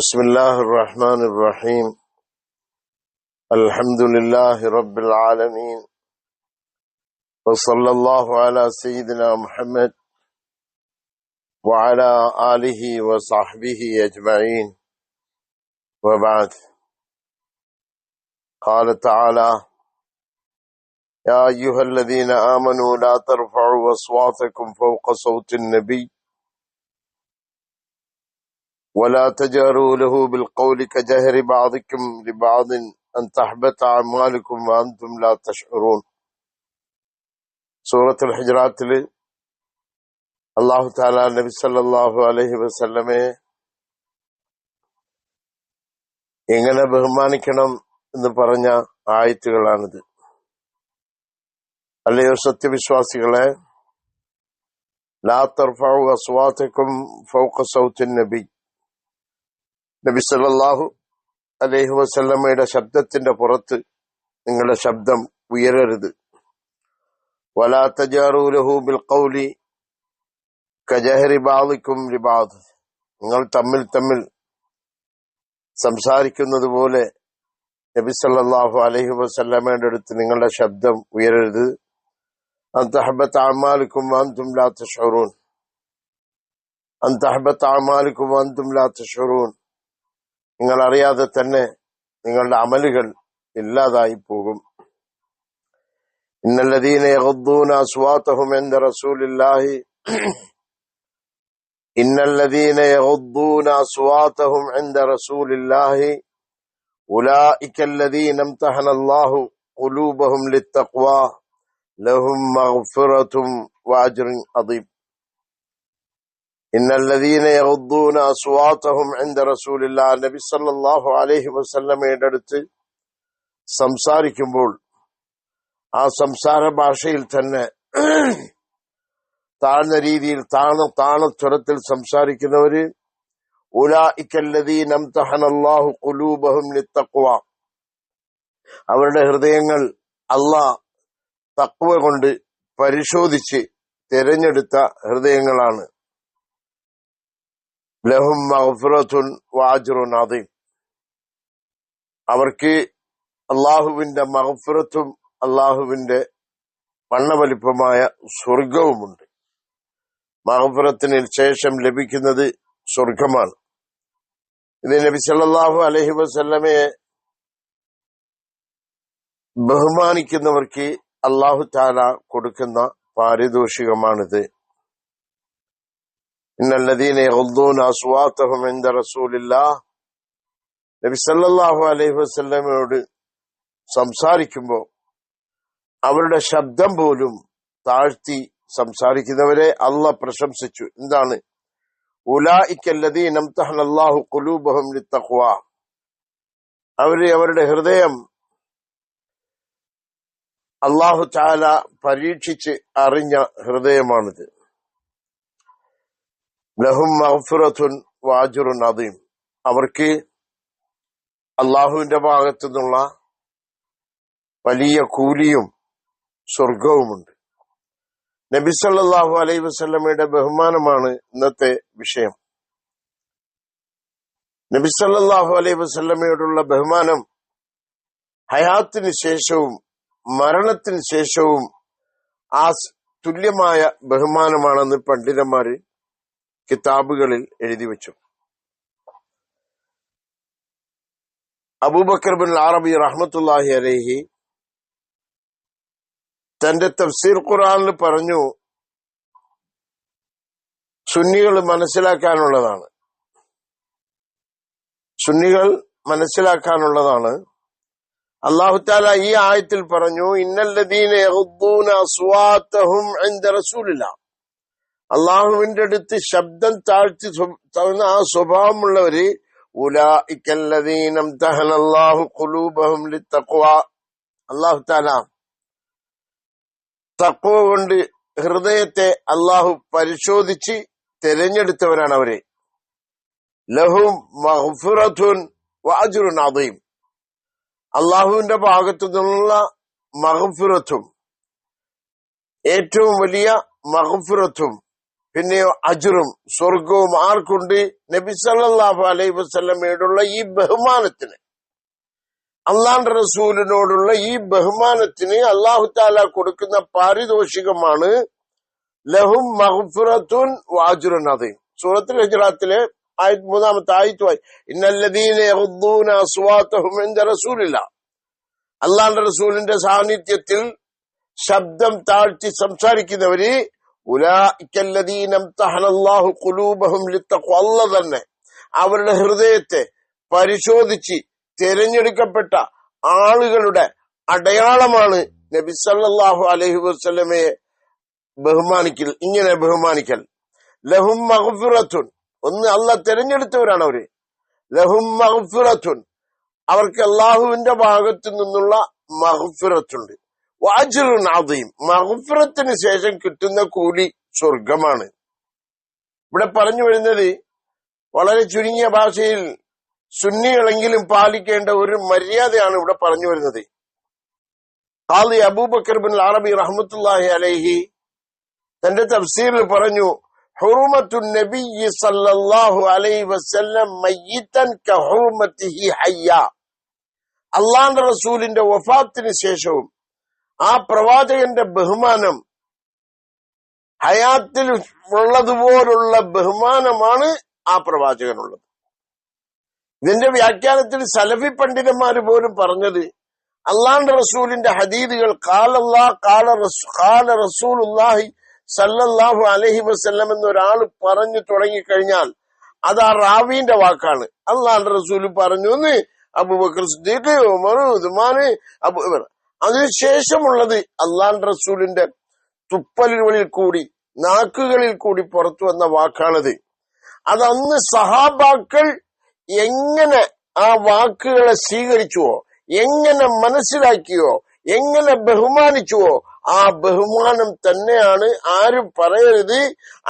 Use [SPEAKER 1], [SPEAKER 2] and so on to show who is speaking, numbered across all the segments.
[SPEAKER 1] بسم الله الرحمن الرحيم الحمد لله رب العالمين وصلى الله على سيدنا محمد وعلى آله وصحبه أجمعين وبعد قال تعالى يا أيها الذين آمنوا لا ترفعوا أصواتكم فوق صوت النبي ولا تجهروا له بالقول كجهر بعضكم لبعض أن تحبط أعمالكم وأنتم لا تشعرون സൂറത്തുൽ ഹിജ്റാത്തില് അള്ളാഹു താല നബി സല്ലല്ലാഹു അലൈഹി വസല്ലമയെ എങ്ങനെ ബഹുമാനിക്കണം എന്ന് പറഞ്ഞ ആയത്തുകളാണിത് അല്ലയോ സത്യവിശ്വാസികളെ ലാ തർഫഉ അസ്വാത്തക്കും ഫൗഖ സൗത്തിൻ നബി നബി സല്ലല്ലാഹു അലൈഹി വസല്ലമയുടെ ശബ്ദത്തിന്റെ പുറത്ത് നിങ്ങളുടെ ശബ്ദം ഉയരരുത്. വലാ തജാറൂ ലഹു ബിൽ ഖൗലി കജഹരി ബാദിക്കും ലിബാദ്. നിങ്ങൾ തമ്മിൽ തമ്മിൽ സംസാരിക്കുന്നത് പോലെ നബി സല്ലാഹു അലൈഹി വസല്ലമയുടെ അടുത്ത് നിങ്ങളുടെ ശബ്ദം ഉയരരുത്. അന്തഹബത്ത് അമാലിക്കും അന്തും ലാ തഷറൂൻ അന്തഹബത്ത് അമാലിക്കും അന്തും ലാ തഷറൂൻ നിങ്ങൾ അറിയാതെ തന്നെ നിങ്ങളുടെ അമലുകൾ ഇല്ലാതായി പോകും. ഇന്നല്ലദീന യഹുദ്ദൂന അസ്വാത്തഹും എന്ന റസൂലില്ലാഹി. ഇന്നല്ലദീന യഹുദ്ദൂന അസ്വാത്തഹും എന്ന റസൂലില്ലാഹി. ഉലായിക്കല്ലദീന അംതഹനല്ലാഹു ഖുലൂബഹും ലിത്തഖ്വ. ലഹും മഗ്ഫിറതും വഅജ്റുൻ അദീം. നബി സല്ലല്ലാഹു അലൈഹി വസല്ലമയുടെ അടുത്ത് സംസാരിക്കുമ്പോൾ ആ സംസാര ഭാഷയിൽ തന്നെ താഴ്ന്ന രീതിയിൽ താണ താണ താണസ്വരത്തിൽ സംസാരിക്കുന്നവര് അവരുടെ ഹൃദയങ്ങൾ അള്ളാഹ് തക്വ കൊണ്ട് പരിശോധിച്ച് തിരഞ്ഞെടുത്ത ഹൃദയങ്ങളാണ്. ലഹും മഹഫുറത്തുൻ വാജുറുൻ അദീം. അവർക്ക് അള്ളാഹുവിന്റെ മഹഫുറത്തും അള്ളാഹുവിന്റെ വണ്ണവലിപ്പമായ സ്വർഗവുമുണ്ട് മഹഫുറത്തിന് ശേഷം ലഭിക്കുന്നത് സ്വർഗമാണ് ഇത് നബി സല്ലല്ലാഹു അലൈഹി വസല്ലമയെ ബഹുമാനിക്കുന്നവർക്ക് അള്ളാഹു താല കൊടുക്കുന്ന പാരിതോഷികമാണിത്. ഇന്നല്ലദീന رسول الله. نبي صلى നബി സല്ലല്ലാഹു അലൈഹി വസല്ലമയോട് സംസാരിക്കുമ്പോൾ അവരുടെ ശബ്ദം പോലും താഴ്ത്തി സംസാരിക്കുന്നവരെ അല്ല പ്രശംസിച്ചു. എന്താണ്? ഉലായിക്കല്ലദീൻ കുലൂബഹം ലിത്തഖ്വ. അവർ അവരുടെ ഹൃദയം അള്ളാഹു ചാല പരീക്ഷിച്ച് അറിഞ്ഞ ഹൃദയമാണിത്. ലഹും മഹഫുറത്തുൻ വാജുറുൻ അദീം. അവർക്ക് അള്ളാഹുവിന്റെ ഭാഗത്തു നിന്നുള്ള വലിയ കൂലിയും സ്വർഗവുമുണ്ട് നബി സല്ലല്ലാഹു അലൈഹി വസല്ലമയുടെ ബഹുമാനമാണ് ഇന്നത്തെ വിഷയം. നബി സല്ലല്ലാഹു അലൈഹി വസല്ലമയോടുള്ള ബഹുമാനം ഹയാത്തിന് ശേഷവും മരണത്തിന് ശേഷവും ആ തുല്യമായ ബഹുമാനമാണെന്ന് പണ്ഡിതന്മാര് കിതാബുകളിൽ എഴുതി വെച്ചു. അബൂബക്കർ ബിൻ അറബി റഹ്മത്തുല്ലാഹി അലഹി തന്റെ തഫ്സീർ ഖുറാനിൽ പറഞ്ഞു സുന്നികൾ മനസ്സിലാക്കാനുള്ളതാണ്. സുന്നികൾ മനസ്സിലാക്കാനുള്ളതാണ്. അള്ളാഹുത്താല ഈ ആയത്തിൽ പറഞ്ഞു ഇന്നല്ലദീന യഗ്ദൂന അസ്വാതഹും ഇൻദ റസൂലില്ല അള്ളാഹുവിന്റെ അടുത്ത് ശബ്ദം താഴ്ത്തി തന്ന ആ സ്വഭാവമുള്ളവര് ഉലായിക്കല്ലദീനം തഹനല്ലാഹു ഖുലൂബഹും ലിത്തഖ്വ. അള്ളാഹു താല കൊണ്ട് ഹൃദയത്തെ അള്ളാഹു പരിശോധിച്ച് തിരഞ്ഞെടുത്തവരാണ് അവർ. ലഹും മഹ്ഫിറത്തുൻ വാജുറുൻ അദീം. അള്ളാഹുവിന്റെ ഭാഗത്തു നിന്നുള്ള മഹഫിറത്തും ഏറ്റവും വലിയ മഹഫിറത്തും പിന്നെയോ അജുറും സ്വർഗവും ആർക്കുണ്ട്? നബി സല്ലല്ലാഹു അലൈഹി വസ്ലമയോടുള്ള ഈ ബഹുമാനത്തിന്. അള്ളാന്റെ റസൂലിനോടുള്ള ഈ ബഹുമാനത്തിന് അള്ളാഹു താല കൊടുക്കുന്ന പാരിതോഷികമാണ് ലഹും മഹുഫുറത്തുൻ വാജുറൻ അതയും സൂറത്തുൽ ഹുജറാത്തിലെ മൂന്നാമത്തെ ആയത്തുമായി ഇന്നല്ലദീന റസൂലില്ല. അള്ളാന്റെ റസൂലിന്റെ സാന്നിധ്യത്തിൽ ശബ്ദം താഴ്ത്തി സംസാരിക്കുന്നവര് തന്നെ അവരുടെ ഹൃദയത്തെ പരിശോധിച്ച് തിരഞ്ഞെടുക്കപ്പെട്ട ആളുകളുടെ അടയാളമാണ് നബി സല്ലല്ലാഹു അലൈഹി വസല്ലമയെ ബഹുമാനിക്കൽ ഇങ്ങനെ ബഹുമാനിക്കൽ. ലഹും മഗ്ഫിറത്തുൻ. ഒന്ന് അല്ല തിരഞ്ഞെടുത്തവരാണ് അവർ. ലഹും മഗ്ഫിറത്തുൻ. അവർക്ക് അള്ളാഹുവിന്റെ ഭാഗത്തു നിന്നുള്ള മഹഫിറത്തുണ്ട് വാജുറുൻ അദീം. മഹഫിറത്തിന് ശേഷം കിട്ടുന്ന കൂലി സ്വർഗമാണ് ഇവിടെ പറഞ്ഞു വരുന്നത് വളരെ ചുരുങ്ങിയ ഭാഷയിൽ സുന്നികളെങ്കിലും പാലിക്കേണ്ട ഒരു മര്യാദയാണ് ഇവിടെ പറഞ്ഞു വരുന്നത്. ഖാദി അബൂബക്കർ ബിൻ അറബി റഹ്മത്തുല്ലാഹി അലൈഹി തന്റെ തഫ്സീറിൽ പറഞ്ഞു ഹുറുമത്തു നബിയ്യി സല്ലല്ലാഹു അലൈഹി വസല്ലം റസൂലിന്റെ വഫാത്തിന് ശേഷവും ആ പ്രവാചകന്റെ ബഹുമാനം ഹയാത്തിൽ ഉള്ളതുപോലുള്ള ബഹുമാനമാണ് ആ പ്രവാചകനുള്ളത് ഇതിന്റെ വ്യാഖ്യാനത്തിൽ സലഫി പണ്ഡിതന്മാർ പോലും പറഞ്ഞത് അള്ളാന്റെ റസൂലിന്റെ ഹദീദുകൾ കാലല്ലാ സല്ലല്ലാഹു അലഹി വസ്ല്ലം എന്നൊരാൾ പറഞ്ഞു തുടങ്ങിക്കഴിഞ്ഞാൽ അത് ആ റാവിന്റെ വാക്കാണ് അള്ളാന്റെ റസൂൽ പറഞ്ഞു എന്ന് അബുബക്കർ സിദ്ദീഖ് ഉമർ ഉദ്മാന് അബു. അതിനുശേഷമുള്ളത് അള്ളാൻ റസൂലിന്റെ തുപ്പലുകളിൽ കൂടി നാക്കുകളിൽ കൂടി പുറത്തു വന്ന വാക്കാണത്. അത് അന്ന് സഹാബാക്കൾ എങ്ങനെ ആ വാക്കുകളെ സ്വീകരിച്ചുവോ എങ്ങനെ മനസ്സിലാക്കിയോ എങ്ങനെ ബഹുമാനിച്ചുവോ ആ ബഹുമാനം തന്നെയാണ് ആരും പറയരുത്.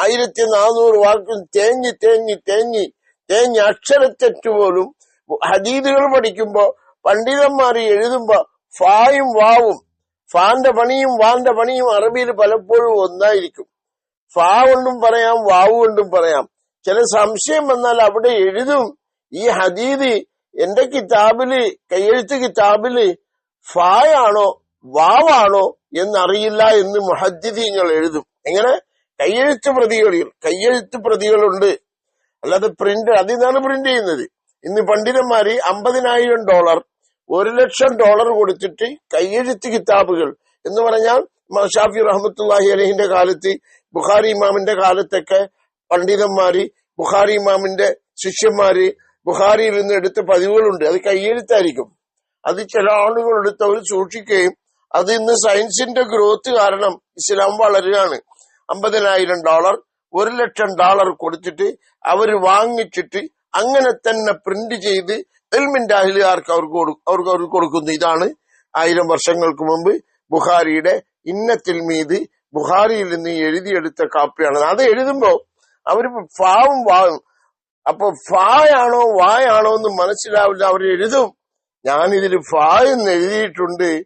[SPEAKER 1] ആയിരത്തി നാനൂറ് വാക്കും തേഞ്ഞി തേഞ്ഞി തേഞ്ഞി തേഞ്ഞ് അക്ഷരത്തെറ്റ് പോലും ഹദീദുകൾ പഠിക്കുമ്പോ പണ്ഡിതന്മാർ എഴുതുമ്പോ ഫായും വാവും. ഫാന്റെ പണിയും വാന്റെ പണിയും അറബിയിൽ പലപ്പോഴും ഒന്നായിരിക്കും. ഫാ കൊണ്ടും പറയാം വാവ് കൊണ്ടും പറയാം. ചില സംശയം വന്നാൽ അവിടെ എഴുതും. ഈ ഹദീദ് എന്റെ കിതാബിൽ കയ്യെഴുത്ത് കിതാബിൽ ഫായാണോ വാവാണോ എന്നറിയില്ല എന്ന് മുഹദ്ദിദീങ്ങൾ എഴുതും. എങ്ങനെ? കയ്യെഴുത്ത് പ്രതികളിൽ കയ്യെഴുത്ത് പ്രതികളുണ്ട്. അല്ലാതെ പ്രിന്റ് അതിനാണ് പ്രിന്റ് ചെയ്യുന്നത്. ഇന്ന് പണ്ഡിതന്മാര് അമ്പതിനായിരം ഡോളർ ഒരു ലക്ഷം ഡോളർ കൊടുത്തിട്ട് കയ്യെഴുത്ത് കിതാബുകൾ എന്ന് പറഞ്ഞാൽ ഷാഫി റഹമത്തുല്ലാഹി അലഹിന്റെ കാലത്ത് ബുഖാരി ഇമാമിന്റെ കാലത്തൊക്കെ പണ്ഡിതന്മാര് ബുഖാരി ഇമാമിന്റെ ശിഷ്യന്മാര് ബുഖാരിയിൽ നിന്ന് എടുത്ത പതിവുകളുണ്ട്. അത് കയ്യെഴുത്തായിരിക്കും അത് ചില ആളുകൾ എടുത്ത് അവർ സൂക്ഷിക്കുകയും അത് ഇന്ന് സയൻസിന്റെ ഗ്രോത്ത് കാരണം ഇസ്ലാം വളരുകയാണ്. അമ്പതിനായിരം ഡോളർ ഒരു ലക്ഷം ഡോളർ കൊടുത്തിട്ട് അവർ വാങ്ങിച്ചിട്ട് അങ്ങനെ തന്നെ പ്രിന്റ് ചെയ്ത് എൽമിന്റെ അഹിലുകാർക്ക് അവർക്ക് അവർക്ക് അവർക്ക് കൊടുക്കുന്നു. ഇതാണ് ആയിരം വർഷങ്ങൾക്ക് മുമ്പ് ബുഹാരിയുടെ ഇന്നത്തിൽ മീതി ബുഹാരിയിൽ നിന്ന് എഴുതിയെടുത്ത കാപ്പിയാണ് അത് എഴുതുമ്പോ അവർ ഫാവും വാവും അപ്പൊ ഫായാണോ വായാണോ എന്ന് മനസ്സിലാവില്ല. അവർ എഴുതും. ഞാനിതിൽ ഫായെന്ന് എഴുതിയിട്ടുണ്ട്.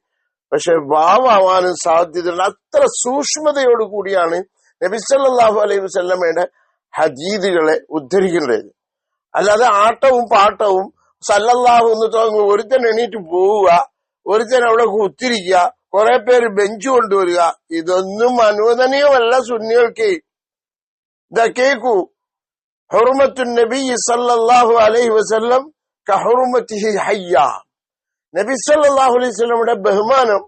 [SPEAKER 1] പക്ഷെ വാവാവാനും സാധ്യതയുണ്ട് അത്ര സൂക്ഷ്മതയോട് കൂടിയാണ് നബി സല്ലല്ലാഹു അലൈഹി വസ്ലമയുടെ ഹജീദുകളെ ഉദ്ധരിക്കുന്നത്. അല്ലാതെ ആട്ടവും പാട്ടവും സല്ലല്ലാഹു എന്ന് തോന്നുന്നു ഒരുത്തൻ എണീറ്റ് പോവുക ഒരുത്തൻ അവിടെ കുത്തിരിക്കുക കുറെ പേര് ബെഞ്ച് കൊണ്ടുവരിക. ഇതൊന്നും അനുവദനീയമല്ല സുന്നികൾക്ക്. ദ കേക്കു. ഹുർമത്തു നബി സല്ലല്ലാഹു അലൈഹി വസല്ലം നബി സല്ലല്ലാഹു അലൈഹി വസല്ലമയുടെ ബഹുമാനം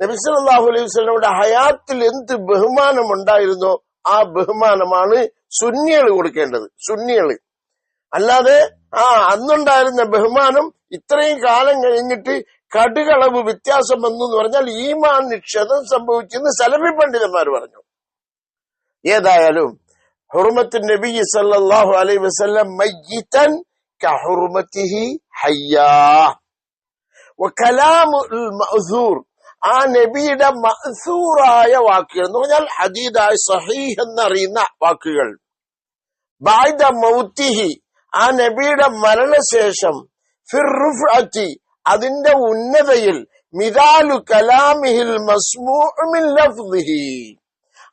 [SPEAKER 1] നബി സല്ലല്ലാഹു അലൈഹി വസല്ലമയുടെ ഹയാത്തിൽ എന്ത് ബഹുമാനം ഉണ്ടായിരുന്നോ ആ ബഹുമാനമാണ് സുന്നികൾ കൊടുക്കേണ്ടത്. സുന്നികൾ അല്ലാതെ ആ അന്നുണ്ടായിരുന്ന ബഹുമാനം ഇത്രയും കാലം കഴിഞ്ഞിട്ട് കടുകളവ് വ്യത്യാസം വന്നു എന്ന് പറഞ്ഞാൽ ഈമാൻ നിക്ഷേപം സംഭവിച്ചെന്ന് സലഫി പണ്ഡിതന്മാർ പറഞ്ഞു. ഏതായാലും ഹുർമത്ത് നബി സല്ലാഹു അലൈ വസ്ലം മയ്യിത്തൻ ഹയ്യാ. ആ നബിയുടെ മസൂറായ വാക്കുകൾ എന്ന് പറഞ്ഞാൽ ഹദീദായ സഹീഹ് എന്നറിയുന്ന വാക്കുകൾ. ബായ്ദ മൗത്തിഹി. ആ നബിയുടെ മരണശേഷം ഫിർ റുഫ്അത്തി അതിന്റെ ഉന്നതയിൽ മിതാലു കലാമിഹിൽ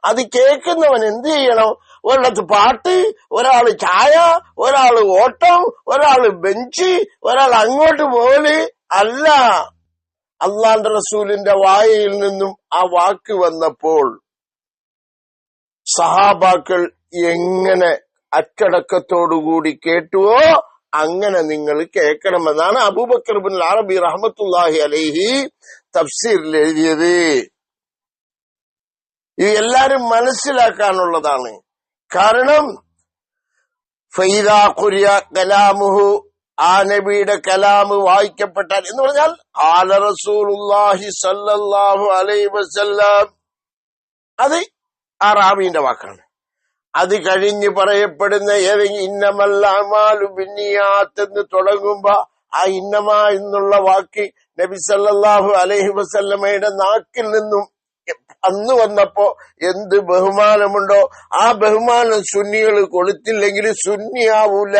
[SPEAKER 1] അത് കേൾക്കുന്നവൻ എന്ത് ചെയ്യണം? ഒരിടത്ത് പാട്ട് ഒരാൾ ചായ ഒരാൾ ഓട്ടം ഒരാൾ ബെഞ്ച് ഒരാൾ അങ്ങോട്ട് പോൽ അല്ല. അള്ളാന്റെ റസൂലിന്റെ വായയിൽ നിന്നും ആ വാക്ക് വന്നപ്പോൾ സഹാബാക്കൾ എങ്ങനെ അച്ചടക്കത്തോടുകൂടി കേട്ടുവോ അങ്ങനെ നിങ്ങൾ കേൾക്കണമെന്നാണ് അബൂബക്കർ ബിൻ അറബി റഹമത്തുല്ലാഹി അലൈഹി തഫ്സീറിൽ എഴുതിയത്. ഇത് എല്ലാരും മനസ്സിലാക്കാനുള്ളതാണ്. കാരണം ഫൈദാ കലാമുഹു ആ നബിയുടെ കലാമ് വായിക്കപ്പെട്ടാൽ എന്ന് പറഞ്ഞാൽ ആല റസൂലുള്ളാഹി സല്ലല്ലാഹു അലൈഹി വസല്ലം. അത് ആ റാബിന്റെ വാക്കാണ്. അത് കഴിഞ്ഞ് പറയപ്പെടുന്ന ഏതെങ്കിലും ഇന്നമല്ലാമാലു ബിന്നിയാത്ത് എന്ന് തുടങ്ങുമ്പോ ആ ഇന്നമ എന്നുള്ള വാക്ക് നബി സല്ലല്ലാഹു അലൈഹി വസല്ലമയുടെ നാക്കിൽ നിന്നും അന്ന് വന്നപ്പോ എന്ത് ബഹുമാനമുണ്ടോ? ആ ബഹുമാനം സുന്നികൾ കൊടുത്തില്ലെങ്കിൽ സുന്നിയാവൂല.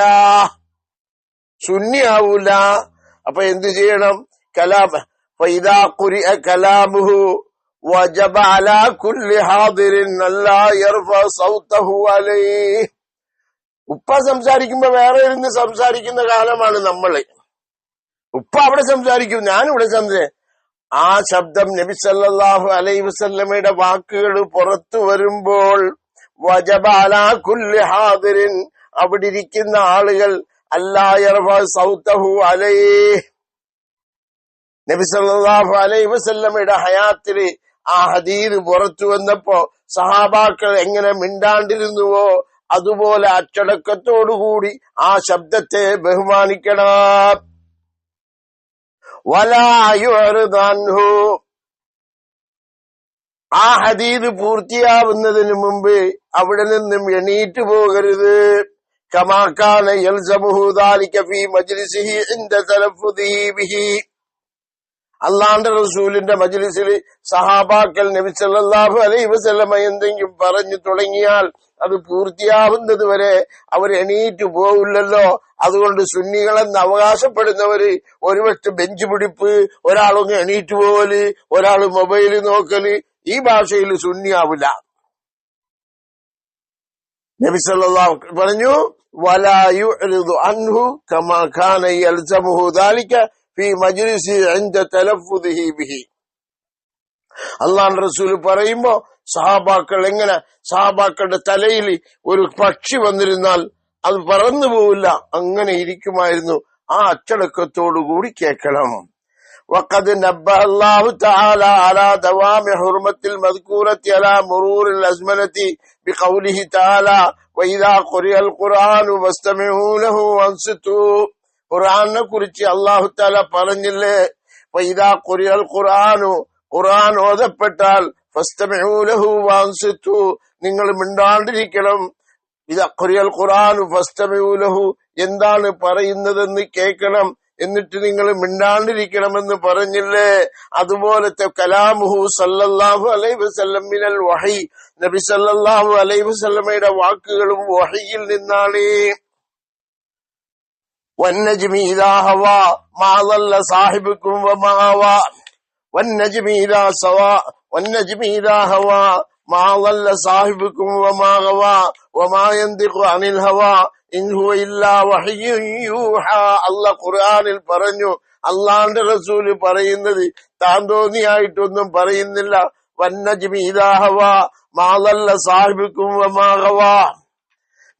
[SPEAKER 1] സുന്നിയാവൂല. അപ്പൊ എന്ത് ചെയ്യണം? കലാം കലാമുഹു وجب على كل حاضر ألا يرفع صوته عليه ഉപ്പ സംസാരിക്കുമ്പോ വേറെ ഇരുന്ന് സംസാരിക്കുന്ന കാലമാണ് നമ്മള് ഉപ്പ അവിടെ സംസാരിക്കും ഞാനിവിടെ സംസാരിക്കും ആ ശബ്ദം നബി സല്ലല്ലാഹു അലൈഹി വസല്ലമയുടെ വാക്കുകൾ പുറത്തു വരുമ്പോൾ വജബാല കുല്ലി ഹാദിരിൻ അവിടെ ഇരിക്കുന്ന ആളുകൾ അല്ലായർഫ സൗത്തഹു അലൈ നബി സല്ലല്ലാഹു അലൈഹി വസല്ലമയുടെ ഹയാത്തില് ആ ഹദീദ് പുറത്തു വന്നപ്പോ സഹാബാക്കൾ എങ്ങനെ മിണ്ടാണ്ടിരുന്നുവോ അതുപോലെ അച്ചടക്കത്തോടുകൂടി ആ ശബ്ദത്തെ ബഹുമാനിക്കണം. വലായുഹു ആ ഹദീദ് പൂർത്തിയാവുന്നതിന് മുമ്പ് അവിടെ നിന്നും എണീറ്റ് പോകരുത്. കമാക്കാന യൽസമുഹു ദാലിക ഫീ മജ്ലിസിഹി ഇൻദ തലഫുദിഹി ബിഹി. അള്ളാന്റെ റസൂലിന്റെ മജ്ലിസിൽ സഹാബാക്കൽ നബിസല്ലാഹു അലൈ വസല്ലമ എന്തെങ്കിലും പറഞ്ഞു തുടങ്ങിയാൽ അത് പൂർത്തിയാവുന്നത് വരെ അവർ എണീറ്റ് പോവില്ലല്ലോ. അതുകൊണ്ട് സുന്നികളെന്ന് അവകാശപ്പെടുന്നവര് ഒരുപക്ഷെ ബെഞ്ച് പിടിപ്പ് ഒരാളൊന്ന് എണീറ്റ് പോവൽ ഒരാൾ മൊബൈൽ നോക്കൽ ഈ ഭാഷയിൽ സുന്നിയാവില്ല. നബി സല്ലല്ലാഹു പറഞ്ഞു വലായു അൻഹു കമാ ഖാന യൽസമുഹു. ദാലിക ഫി മജ്ലിസി ഇൻദ തലഫുദിഹി ബിഹി അള്ളാഹ് റസൂൽ പറയുമ്പോ സഹാബാക്കൾ എങ്ങനെ സഹാബാക്കളുടെ തലയിൽ ഒരു പക്ഷി വന്നിരുന്നാൽ അത് പറന്നു പോവില്ല അങ്ങനെ ഇരിക്കുമായിരുന്നു ആ അച്ചടക്കത്തോടുകൂടി കേൾക്കണം وقد نبه الله تعالى على دوام حرمة المذكورة على مرور الأزمنة بقوله تعالى وإذا قرئ القرآن فاستمعوا له وانصتوا ഖുർആനെ കുറിച്ച് അള്ളാഹു താല പറഞ്ഞില്ലേ? ഇതാ കുറിയൽ ഖുർആാനു. ഖുർആൻ ഓതപ്പെട്ടാൽ ഫസ്തമിഊലഹു വാൻസിത്തു നിങ്ങൾ മിണ്ടാണ്ടിരിക്കണം. ഇതാ കുറിയൽ ഖുർആാനു ഫസ്തമൂലഹു എന്താണ് പറയുന്നതെന്ന് കേൾക്കണം. എന്നിട്ട് നിങ്ങൾ മിണ്ടാണ്ടിരിക്കണമെന്ന് പറഞ്ഞില്ലേ? അതുപോലത്തെ കലാമുഹു സല്ലല്ലാഹു അലൈഹി വസല്ലം മിനൽ വഹി. നബി സല്ലല്ലാഹു അലൈഹി വസല്ലമയുടെ വാക്കുകളും വഹയിൽ നിന്നാണ്. والنجم إذا هوى ما ضل صاحبكم وما غوى والنجم إذا سوى والنجم إذا هوى ما ضل صاحبكم وما غوى وما ينطق عن الهوى إن هو إلا وحي يوحى الله ഖുർആനിൽ പറഞ്ഞു അള്ളാന്റെ റസൂല് പറയുന്നത് താൻ തോന്നിയായിട്ടൊന്നും പറയുന്നില്ല വന്നജ്മി ഇതാഹവ മാതല്ല സാഹിബിക്കും വമാഹവ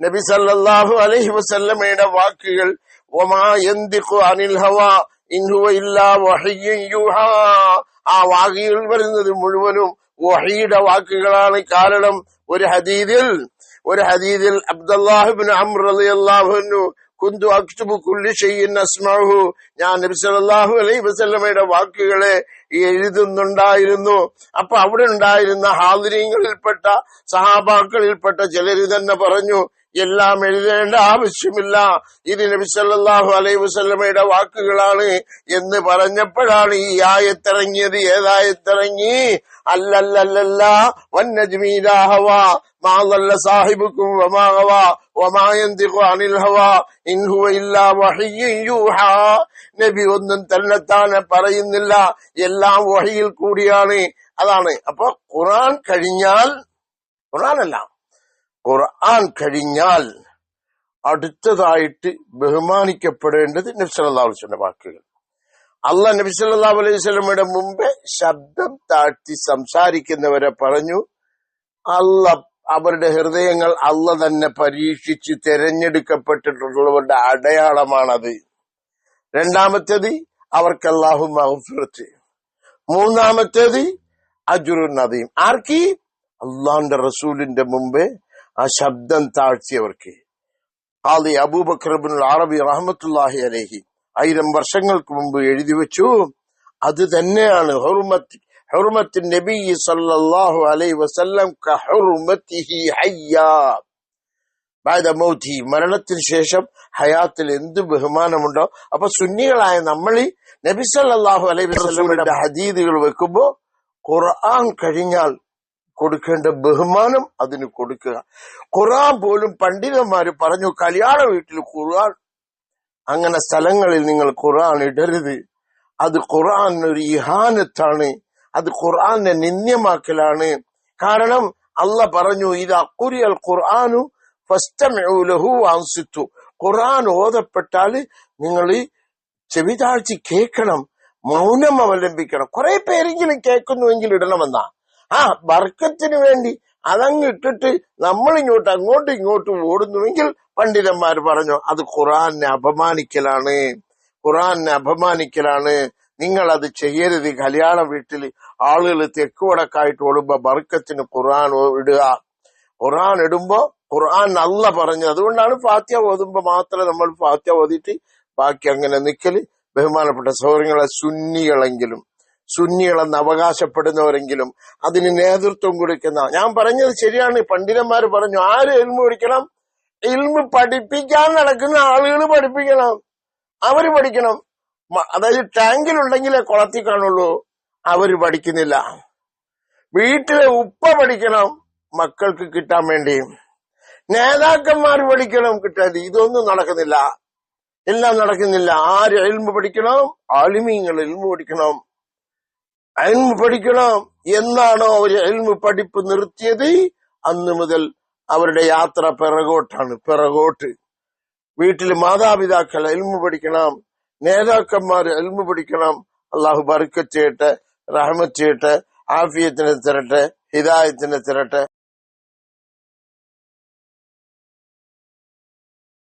[SPEAKER 1] നബി സല്ലല്ലാഹു അലൈഹി വസല്ലമയുടെ വാക്കുകൾ വമാ യന്തിഖു അനിൽ ഹവ ആ വാക്കുകൾ വരുന്നത് മുഴുവനും വഹിയുടെ വാക്കുകളാണ്. കാരണം ഒരു ഹദീദിൽ ഒരു ഹദീദിൽ അബ്ദുല്ലാഹിബിൻ അൻഹു കുന്തു അക്തുബു കുല്ലി ചെയ്യുന്ന അസ്മഉഹു. ഞാൻ നബി സല്ലല്ലാഹു അലൈഹി വസല്ലമയുടെ വാക്കുകളെ എഴുതുന്നുണ്ടായിരുന്നു. അപ്പൊ അവിടെ ഉണ്ടായിരുന്ന ഹാദിരീങ്ങളിൽപ്പെട്ട സഹാബാക്കളിൽപ്പെട്ട ചിലര് തന്നെ പറഞ്ഞു എല്ലാം എഴുതേണ്ട ആവശ്യമില്ല. ഇത് നബി സല്ലാഹു അലൈ വസല്ലമയുടെ വാക്കുകളാണ് എന്ന് പറഞ്ഞപ്പോഴാണ് ഈ ആയത്തിറങ്ങിയത്. ഏതായത്തിറങ്ങി? അല്ലല്ലല്ല വന്നജ്മീരാഹവാ മാതല്ല സാഹിബുക്കും വമാഹവ നബി ഒന്നും തന്നെത്താനെ പറയുന്നില്ല. എല്ലാം വഹിയിൽ കൂടിയാണ്. അതാണ്. അപ്പൊ ഖുറാൻ കഴിഞ്ഞാൽ ഖുർആനല്ല. ഖുർആൻ കഴിഞ്ഞാൽ അടുത്തതായിട്ട് ബഹുമാനിക്കപ്പെടേണ്ടത് നബ്സല്ലാസ്വന്റെ വാക്കുകൾ. അല്ല നബി സല്ലല്ലാഹു അലൈഹി മുമ്പേ ശബ്ദം താഴ്ത്തി സംസാരിക്കുന്നവരെ പറഞ്ഞു അല്ല അവരുടെ ഹൃദയങ്ങൾ അല്ല തന്നെ പരീക്ഷിച്ച് തെരഞ്ഞെടുക്കപ്പെട്ടിട്ടുള്ളവരുടെ അടയാളമാണത്. രണ്ടാമത്തേത് അവർക്ക് അല്ലാഹു മഹഫിറത്ത് മൂന്നാമത്തേത് അജുറുനദീം നദീം. ആർക്ക്? അള്ളാന്റെ റസൂലിന്റെ മുമ്പേ ആ ശബ്ദം താഴ്ത്തിയവർക്ക്. ആലി അബൂബക്കർ ബിൻ അറബി റഹമത്തുല്ലാഹി അലഹി ആയിരം വർഷങ്ങൾക്ക് മുമ്പ് എഴുതി വെച്ചു. അത് തന്നെയാണ് ഹുർമത്ത് ഹുർമത്ത് നബി സല്ലല്ലാഹു അലൈഹി വസല്ലം മൗതി മരണത്തിന് ശേഷം ഹയാത്തിൽ എന്ത് ബഹുമാനമുണ്ടോ. അപ്പൊ സുന്നികളായ നമ്മൾ ഈ നബി സല്ലാഹു അലൈഹി വസ്ലമിന്റെ ഹദീദുകൾ വെക്കുമ്പോ ഖുർആൻ കഴിഞ്ഞാൽ കൊടുക്കേണ്ട ബഹുമാനം അതിന് കൊടുക്കുക. ഖുറാൻ പോലും പണ്ഡിതന്മാര് പറഞ്ഞു കല്യാണ വീട്ടിൽ ഖുറാൻ അങ്ങനെ സ്ഥലങ്ങളിൽ നിങ്ങൾ ഖുറാൻ ഇടരുത്. അത് ഖുറാൻ ഒരു ഇഹാനത്താണ്. അത് ഖുർആാനെ നിന്ദ്യമാക്കലാണ്. കാരണം അള്ള പറഞ്ഞു ഇത് അക്കുരിയൽ ഖുർആാനു ഫസ്റ്റമൂലഹു ആൻസിത്തു ഖുർആൻ ഓതപ്പെട്ടാൽ നിങ്ങൾ ചെവിതാഴ്ച കേൾക്കണം മൗനം അവലംബിക്കണം. കുറെ പേരെങ്കിലും കേൾക്കുന്നുവെങ്കിൽ ഇടണമെന്നാ. ആ ബർക്കത്തിന് വേണ്ടി അതങ്ങ് ഇട്ടിട്ട് നമ്മൾ ഇങ്ങോട്ട് അങ്ങോട്ടും ഇങ്ങോട്ടും ഓടുന്നുവെങ്കിൽ പണ്ഡിതന്മാർ പറഞ്ഞു അത് ഖുറാനെ അപമാനിക്കലാണ്. ഖുറാനെ അപമാനിക്കലാണ്. നിങ്ങൾ അത് ചെയ്യരുത് കല്യാണ വീട്ടിൽ ആളുകൾ തെക്ക് വടക്കായിട്ട് ഓടുമ്പോ ബർക്കത്തിന് ഖുറാൻ ഇടുക. ഖുറാൻ ഇടുമ്പോ ഖുർആൻ അല്ല പറഞ്ഞു അതുകൊണ്ടാണ് ഫാത്യ ഓതുമ്പോ മാത്രം നമ്മൾ ഫാത്യ ഓതിയിട്ട് ബാക്കി അങ്ങനെ നിക്കൽ. ബഹുമാനപ്പെട്ട സൗകര്യങ്ങളെ സുന്നികളെങ്കിലും സുന്നികളെന്ന് അവകാശപ്പെടുന്നവരെങ്കിലും അതിന് നേതൃത്വം കൊടുക്കുന്ന ഞാൻ പറഞ്ഞത് ശരിയാണ്. പണ്ഡിതന്മാർ പറഞ്ഞു ആര് എൽമ് പഠിക്കണം? എൽമ് പഠിപ്പിക്കാൻ നടക്കുന്ന ആളുകൾ പഠിപ്പിക്കണം. അവർ പഠിക്കണം. അതായത് ടാങ്കിലുണ്ടെങ്കിലേ കുളത്തി കാണുള്ളൂ. അവർ പഠിക്കുന്നില്ല. വീട്ടിലെ ഉപ്പ പഠിക്കണം മക്കൾക്ക് കിട്ടാൻ വേണ്ടി. നേതാക്കന്മാർ പഠിക്കണം കിട്ടാൻ ഇതൊന്നും നടക്കുന്നില്ല. എല്ലാം നടക്കുന്നില്ല. ആര് എൽമ് പഠിക്കണം? ആലിമീങ്ങൾ എൽമ് പഠിക്കണം. എൽമ് പഠിക്കണം എന്നാണോ അവർ എൽമ് പഠിപ്പ് നിർത്തിയത്? അന്ന് മുതൽ അവരുടെ യാത്ര പിറകോട്ടാണ് പിറകോട്ട്. വീട്ടിൽ മാതാപിതാക്കൾ എൽമ് പഠിക്കണം നേതാക്കന്മാർ എൽമ് പഠിക്കണം. അള്ളാഹു ബർക്കത്ത് ചെയ്യട്ടെ റഹ്മത്ത് ചെയ്യട്ടെ ആഫിയത്തിനെ തരട്ടെ ഹിദായത്തിനെ തരട്ടെ.